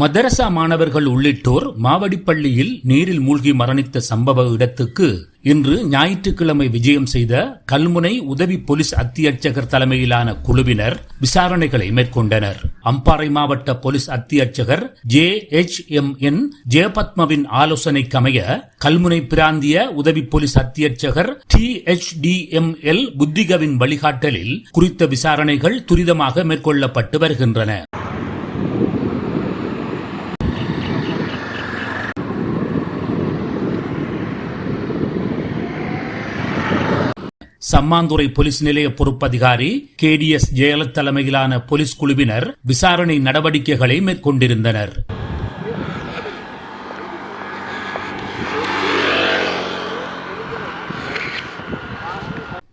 மதரசா மாணவர்கள் உள்ளிட்டோர் மாவடிப்பள்ளியில் நீரில் மூழ்கி மரணித்த சம்பவ இடத்துக்கு இன்று ஞாயிற்றுக்கிழமை விஜயம் செய்த கல்முனை உதவி போலீஸ் அத்தியட்சகர் தலைமையிலான குழுவினர் விசாரணைகளை மேற்கொண்டனர். அம்பாறை மாவட்ட போலீஸ் அத்தியட்சகர் ஜே எச் எம் என் ஜெயபத்மவின் ஆலோசனைக்கமைய கல்முனை பிராந்திய உதவி போலீஸ் அத்தியட்சகர் D H D M L புத்திகவின் வழிகாட்டலில் குறித்த விசாரணைகள் துரிதமாக மேற்கொள்ளப்பட்டு வருகின்றன. சம்மாந்துறை போலீஸ் நிலைய பொறுப்பதிகாரி கே டி எஸ் ஜெயலலித் தலைமையிலான போலீஸ் குழுவினர் விசாரணை நடவடிக்கைகளை மேற்கொண்டிருந்தனர்.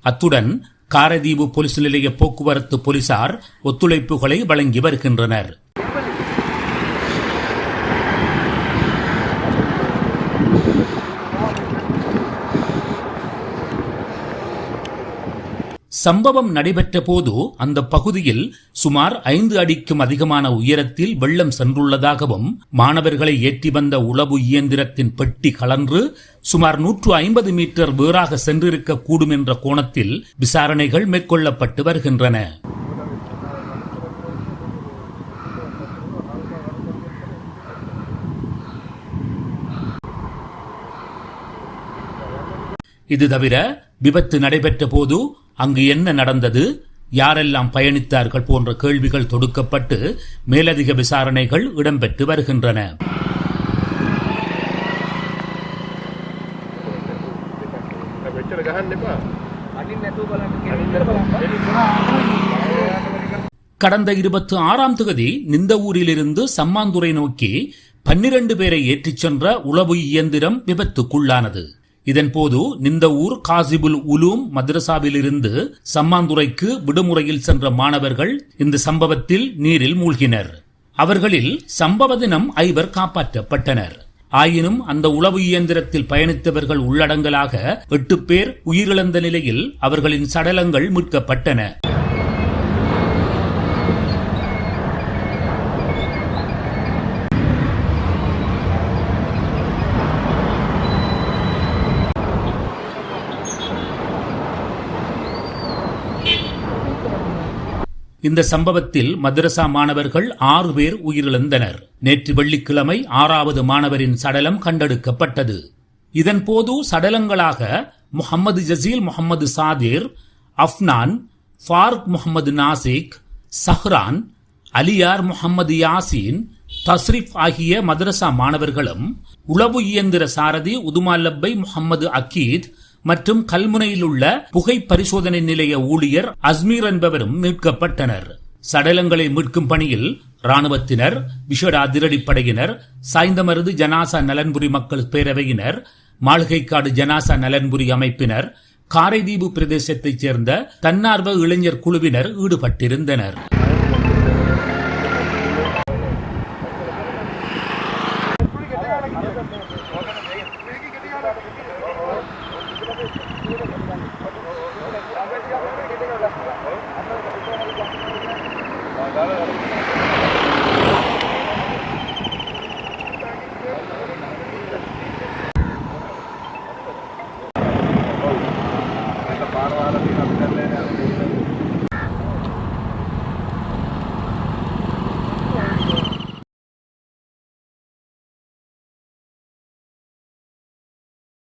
அத்துடன் காரதீவு போலீஸ் நிலைய போக்குவரத்து போலீசார் ஒத்துழைப்புகளை வழங்கி வருகின்றனர். சம்பவம் நடைபெற்ற போது அந்த பகுதியில் சுமார் ஐந்து அடிக்கும் அதிகமான உயரத்தில் வெள்ளம் சென்றுள்ளதாகவும் மாணவர்களை ஏற்றி வந்த உளவு இயந்திரத்தின் பெட்டி கலன்று சுமார் நூற்று ஐம்பது மீட்டர் வேறாக சென்றிருக்க கூடும் என்ற கோணத்தில் விசாரணைகள் மேற்கொள்ளப்பட்டு வருகின்றன. இது தவிர விபத்து நடைபெற்ற போது அங்கு என்ன நடந்தது? யாரெல்லாம் பயணித்தார்கள் போன்ற கேள்விகள் தொடுக்கப்பட்டு மேலதிக விசாரணைகள் இடம்பெற்று வருகின்றன. கடந்த இருபத்தி ஆறாம் தொகுதி நிந்தவூரிலிருந்து சம்மாந்துறை நோக்கி பன்னிரண்டு பேரை ஏற்றிச் சென்ற உளவு இயந்திரம் விபத்துக்குள்ளானது. இதன்போது இந்த ஊர் காசிபுல் உலூம் மதரசாவிலிருந்து சம்மாந்துறைக்கு விடுமுறையில் சென்ற மாணவர்கள் இந்த சம்பவத்தில் நீரில் மூழ்கினர். அவர்களில் சம்பவ தினம் ஐவர் காப்பாற்றப்பட்டனர். ஆயினும் அந்த உளவு இயந்திரத்தில் பயணித்தவர்கள் உள்ளடங்கலாக எட்டு பேர் உயிரிழந்த நிலையில் அவர்களின் சடலங்கள் மீட்கப்பட்டன. இந்த சம்பவத்தில் மதரசா மாணவர்கள் ஆறு பேர் உயிரிழந்தனர். நேற்று வெள்ளிக்கிழமை ஆறாவது மாணவரின் சடலம் கண்டெடுக்கப்பட்டது. இதன்போது சடலங்களாக முகமது ஜசீல் முகமது சாதிர் அஃப்னான் ஃபாருக் முகமது நாசிக் சஹ்ரான் அலியார் முகமது யாசின் தஸ்ரிப் ஆகிய மதரசா மாணவர்களும் உளவு இயந்திர சாரதி உதுமாலப்பை முகமது அக்கீத் மற்றும் கல்முனையில் உள்ள புகை பரிசோதனை நிலைய ஊழியர் அஸ்மீர் என்பவரும் மீட்கப்பட்டனர். சடலங்களை மீட்கும் பணியில் ராணுவத்தினர் விஷட அதிரடிப்படையினர் சாய்ந்தமருது ஜனாசா நலன்புரி மக்கள் பேரவையினர் மாளிகைக்காடு ஜனாசா நலன்புரி அமைப்பினர் காரைதீவு பிரதேசத்தைச் சேர்ந்த தன்னார்வ இளைஞர் குழுவினர் ஈடுபட்டிருந்தனர். Да, да, да.